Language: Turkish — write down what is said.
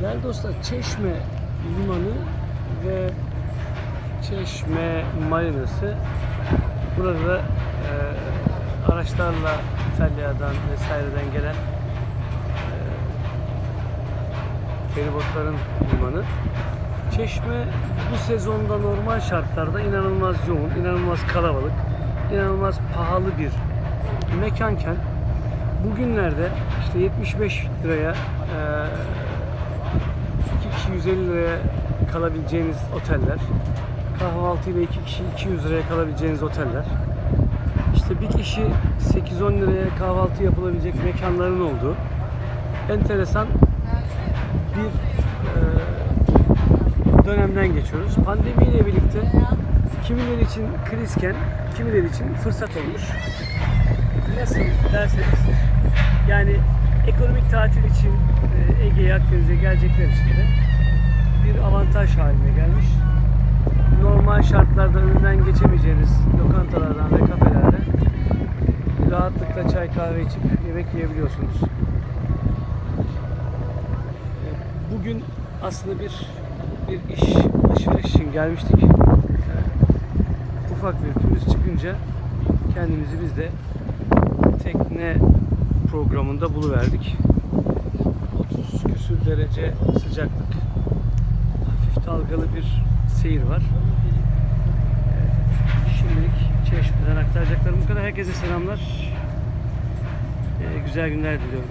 Değerli dostlar Çeşme Limanı ve Çeşme Marinası burada e, araçlarla İtalya'dan vesaireden gelen e, feribotların limanı. Çeşme bu sezonda normal şartlarda inanılmaz yoğun, inanılmaz kalabalık, inanılmaz pahalı bir mekanken bugünlerde işte 75 liraya e, iki kişi 150 liraya kalabileceğiniz oteller, kahvaltı ile iki kişi 200 liraya kalabileceğiniz oteller, işte bir kişi 8-10 liraya kahvaltı yapılabilecek mekanların olduğu enteresan bir e, dönemden geçiyoruz. Pandemiyle birlikte kimileri için krizken, kimileri için fırsat olmuş. Nasıl derseniz, yani ekonomik tatil için e, Ege'ye, Akdeniz'e gelecekler için de bir avantaj haline gelmiş. Normal şartlarda önünden geçemeyeceğiniz lokantalardan ve kafelerde rahatlıkla çay kahve içip yemek yiyebiliyorsunuz. Bugün aslında bir bir iş alışveriş için gelmiştik. Ufak bir pürüz çıkınca kendimizi biz de tekne programında buluverdik. 30 küsür derece sıcaklık. Hafif dalgalı bir seyir var. Şimdilik Çeşme'den aktaracaklarım bu kadar. Herkese selamlar. Ee, Güzel günler diliyorum.